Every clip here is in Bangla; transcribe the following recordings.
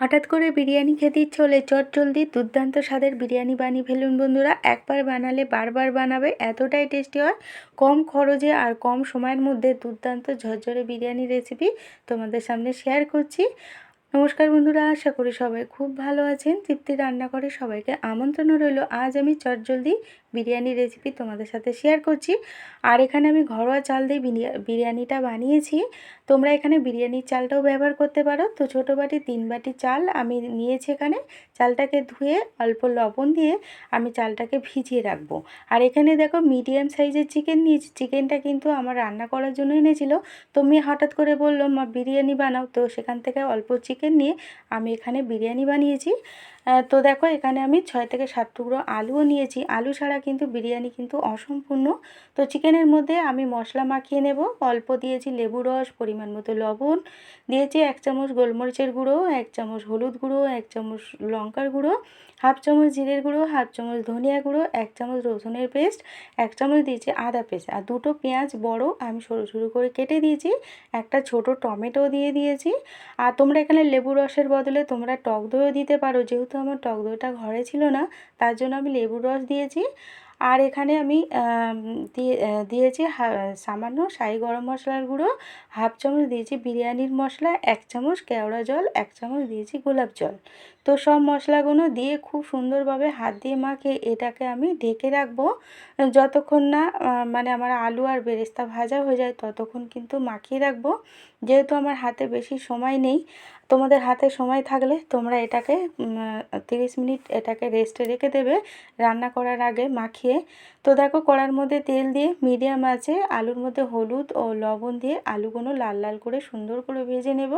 হঠাৎ করে বিরিয়ানি খেতে ইচ্ছে হলে চট জলদি দুর্দান্ত স্বাদের বিরিয়ানি বানিয়ে ফেলুন বন্ধুরা। একবার বানালে বারবার বানাবে, এতটাই টেস্টি হয়। কম খরচে আর কম সময়ের মধ্যে দুর্দান্ত ঝরঝরে বিরিয়ানি রেসিপি তোমাদের সামনে শেয়ার করছি। নমস্কার বন্ধুরা, আশা করি সবাই খুব ভালো আছেন। তৃপ্তি রান্না করে সবাইকে আমন্ত্রণ রইল। আজ আমি চটজলদি বিরিয়ানি রেসিপি তোমাদের সাথে শেয়ার করছি। আর এখানে আমি ঘরোয়া চাল দিয়ে বিরিয়ানিটা বানিয়েছি। তোমরা এখানে বিরিয়ানির চালটাও ব্যবহার করতে পারো। তো ছোটো বাটি, তিন বাটি চাল আমি নিয়েছি এখানে। চালটাকে ধুয়ে অল্প লবণ দিয়ে আমি চালটাকে ভিজিয়ে রাখব। আর এখানে দেখো মিডিয়াম সাইজের চিকেন নিয়েছি। চিকেনটা কিন্তু আমার রান্না করার জন্য এনেছিল। তুমি হঠাৎ করে বলল মা, বিরিয়ানি বানাও। তো সেখান থেকে অল্প চিকেন নিয়ে আমি এখানে বিরিয়ানি বানিয়েছি। তো দেখো, এখানে আমি ছয় থেকে সাত টুকরো আলুও নিয়েছি। আলু ছাড়া কিন্তু বিরিয়ানি কিন্তু অসম্পূর্ণ। তো চিকেনের মধ্যে আমি মশলা মাখিয়ে নেব। অল্প দিয়েছি লেবু রস, পরিমাণ মতো লবণ। দিয়েছি এক চামচ গোলমরিচের গুঁড়ো, এক চামচ হলুদ গুঁড়ো, এক চামচ লঙ্কার গুঁড়ো, হাফ চামচ জিরের গুঁড়ো, হাফ চামচ ধনিয়া গুঁড়ো, এক চামচ রসুনের পেস্ট, এক চামচ দিয়েছি আদা পেস্ট। আর দুটো পেঁয়াজ বড় আমি সরু সরু করে কেটে দিয়েছি। একটা ছোট টমেটো দিয়ে দিয়েছি। আর তোমরা এখানে লেবু রসের বদলে তোমরা টক দইও দিতে পারো। যেহেতু আমার টক দইটা ঘরে ছিল না, তার জন্য আমি লেবুর রস দিয়েছি। আর এখানে আমি দিয়ে দিয়েছি সামান্য সাই গরম মশলার গুঁড়ো, হাফ চামচ দিয়েছি বিরিয়ানির মশলা, এক চামচ কেওড়া জল, এক চামচ দিয়েছি গোলাপ জল। তো সব মশলাগুলো দিয়ে খুব সুন্দরভাবে হাত দিয়ে মাখে এটাকে আমি ঢেকে রাখব। যতক্ষণ না মানে আমার আলু আর বেরেস্তা ভাজা হয়ে যায়, ততক্ষণ কিন্তু মাখিয়ে রাখব। যেহেতু আমার হাতে বেশি সময় নেই তোমাদের হাতে সময় থাকলে তোমরা এটাকে তিরিশ মিনিট এটাকে রেস্টে রেখে দেবে। রান্না করার আগে মাখিয়ে, তো দেখো কড়ার মধ্যে তেল দিয়ে মিডিয়াম আছে, আলুর মধ্যে হলুদ ও লবণ দিয়ে আলুগুলো লাল লাল করে সুন্দর করে ভেজে নেব।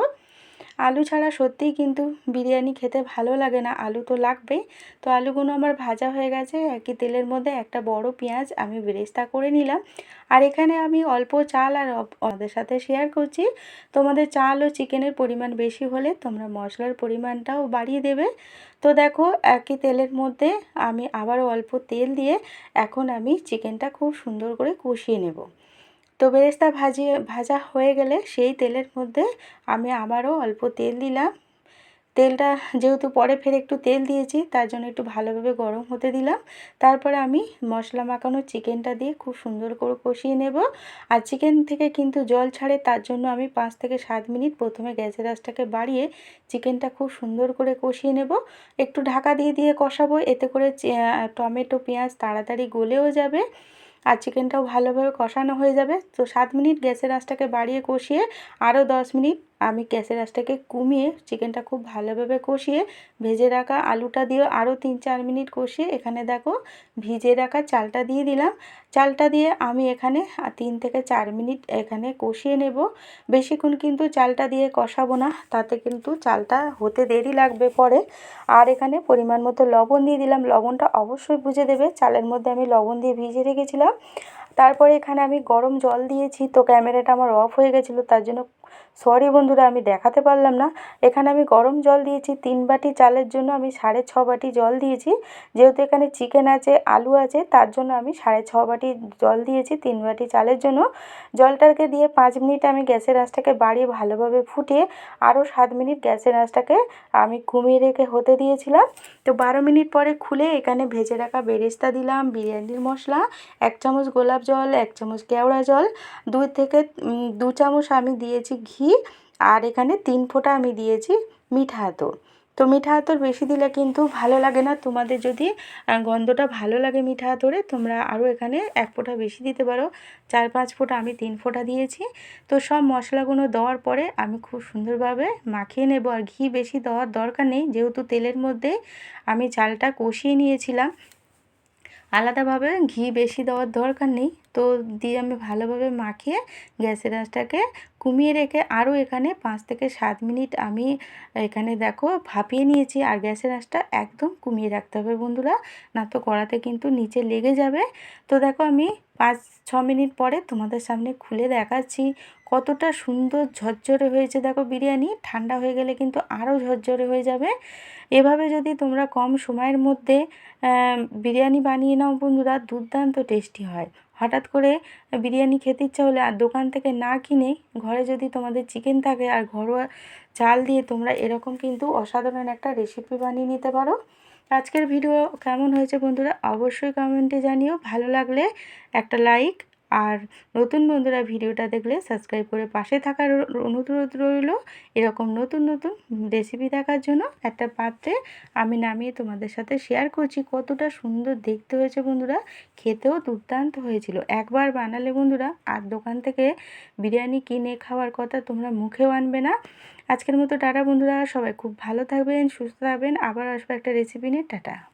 আলু ছাড়া সত্যিই কিন্তু বিরিয়ানি খেতে ভালো লাগে না। আলু তো লাগবেই। তো আলুগুলো আমার ভাজা হয়ে গেছে। একই তেলের মধ্যে একটা বড় পেঁয়াজ আমি বেরেস্তা করে নিলাম। আর এখানে আমি অল্প চাল আর ওদের সাথে শেয়ার করছি। তোমাদের চাল ও চিকেনের পরিমাণ বেশি হলে তোমরা মশলার পরিমাণটাও বাড়িয়ে দেবে। তো দেখো, একই তেলের মধ্যে আমি আবারও অল্প তেল দিয়ে এখন আমি চিকেনটা খুব সুন্দর করে কষিয়ে নেব। তো বেরেস্তা ভাজিয়ে, ভাজা হয়ে গেলে সেই তেলের মধ্যে আমি আবারও অল্প তেল দিলাম। তেলটা যেহেতু পরে ফের একটু তেল দিয়েছি, তার জন্য একটু ভালোভাবে গরম হতে দিলাম। তারপরে আমি মশলা মাখানো চিকেনটা দিয়ে খুব সুন্দর করে কষিয়ে নেব। আর চিকেন থেকে কিন্তু জল ছাড়ে, তার জন্য আমি পাঁচ থেকে সাত মিনিট প্রথমে গ্যাসের আঁচটাকে বাড়িয়ে চিকেনটা খুব সুন্দর করে কষিয়ে নেব। একটু ঢাকা দিয়ে দিয়ে কষাবো, এতে করে টমেটো, পেঁয়াজ তাড়াতাড়ি গলেও যাবে। আর চিকেনটাও ভালোভাবে কষানো হয়ে যাবে। তো সাত মিনিট গ্যাসের আঁচটাকে বাড়িয়ে কষিয়ে আরও দশ মিনিট আমি গ্যাসের আঁচটাকে কমিয়ে চিকেনটা খুব ভালোভাবে কষিয়ে ভেজে রাখা আলুটা দিয়েও আরও তিন চার মিনিট কষিয়ে এখানে দেখো ভিজে রাখা চালটা দিয়ে দিলাম। চালটা দিয়ে আমি এখানে তিন থেকে চার মিনিট এখানে কষিয়ে নেব। বেশিক্ষণ কিন্তু চালটা দিয়ে কষাবো না, তাতে কিন্তু চালটা হতে দেরি লাগবে পরে। আর এখানে পরিমাণ মতো লবণ দিয়ে দিলাম। লবণটা অবশ্যই বুঝে দেবে, চালের মধ্যে আমি লবণ দিয়ে ভিজে রেখেছিলাম। তারপরে এখানে আমি গরম জল দিয়েছি, তো ক্যামেরাটা আমার অফ হয়ে গেছিল, তার জন্য সরি বন্ধুরা, আমি দেখাতে পারলাম না। এখানে আমি গরম জল দিয়েছি, তিন বাটি চালের জন্য আমি সাড়ে ছ বাটি জল দিয়েছি। যেহেতু এখানে চিকেন আছে, আলু আছে, তার জন্য আমি সাড়ে ছ বাটি জল দিয়েছি তিন বাটি চালের জন্য। জলটাকে দিয়ে পাঁচ মিনিট আমি গ্যাসের আঁচটাকে বাড়িয়ে ভালোভাবে ফুটিয়ে আরও সাত মিনিট গ্যাসের আঁচটাকে আমি কমিয়ে রেখে হতে দিয়েছিলাম। তো বারো মিনিট পরে খুলে এখানে ভেজে রাখা বেরেস্তা দিলাম, বিরিয়ানির মশলা, এক চামচ গোলাপ জল, এক চামচ কেওড়া জল, দুই থেকে দু চামচ আমি দিয়েছি ঘি আর এখানে তিন ফোঁটা আমি দিয়েছি মিঠা আতর। তো মিঠা আতর বেশি দিলে কিন্তু ভালো লাগে না। তোমাদের যদি গন্ধটা ভালো লাগে মিঠা আতরে, তোমরা আরও এখানে এক ফোঁটা বেশি দিতে পারো। চার পাঁচ ফোঁটা আমি তিন ফোঁটা দিয়েছি। তো সব মশলাগুলো দেওয়ার পরে আমি খুব সুন্দরভাবে মাখিয়ে নেব। আর ঘি বেশি দেওয়ার দরকার নেই। যেহেতু তেলের মধ্যে আমি চালটা কষিয়ে নিয়েছিলাম, আলাদাভাবে ঘি বেশি দেওয়ার দরকার নেই। তো দিয়ে আমি ভালোভাবে মাখিয়ে গ্যাসের আঁচটাকে কমিয়ে রেখে আরও এখানে পাঁচ থেকে সাত মিনিট আমি এখানে দেখো ভাপিয়ে নিয়েছি আর গ্যাসের আঁচটা একদম কমিয়ে রাখতে হবে বন্ধুরা। না তো কড়াতে কিন্তু নিচে লেগে যাবে। তো দেখো আমি পাঁচ, ছ মিনিট পরে তোমাদের সামনে খুলে দেখাচ্ছি কতটা সুন্দর ঝরঝরে হয়েছে। দেখো বিরিয়ানি ঠান্ডা হয়ে গেলে কিন্তু আরও ঝরঝরে হয়ে যাবে। এভাবে যদি তোমরা কম সময়ের মধ্যে বিরিয়ানি বানিয়ে নাও বন্ধুরা, দুর্দান্ত টেস্টি হয়। হঠাৎ করে বিরিয়ানি খেতে ইচ্ছা হলে আর দোকান থেকে না কিনে ঘরে যদি তোমাদের চিকেন থাকে আর ঘরোয়া চাল দিয়ে তোমরা এরকম কিন্তু অসাধারণ একটা রেসিপি বানিয়ে নিতে পারো। আজকের ভিডিও কেমন হয়েছে বন্ধুরা? অবশ্যই কমেন্টে জানিও। ভালো লাগলে একটা লাইক আর নতুন বন্ধুরা ভিডিওটা দেখলে সাবস্ক্রাইব করে পাশে থাকার অনুরোধ রইল। এরকম নতুন নতুন রেসিপি দেখার জন্য একটা পাত্রে আমি নামিয়ে তোমাদের সাথে শেয়ার করছি। কতটা সুন্দর দেখতে হয়েছে বন্ধুরা। খেতেও দুর্দান্ত হয়েছিল। একবার বানালে বন্ধুরা, আর দোকান থেকে বিরিয়ানি কিনে খাওয়ার কথা তোমরা মুখেও আনবে না। আজকের মতো টাটা বন্ধুরা। সবাই খুব ভালো থাকবেন, সুস্থ থাকবেন। আবার আসব একটা রেসিপি নিয়ে। টাটা।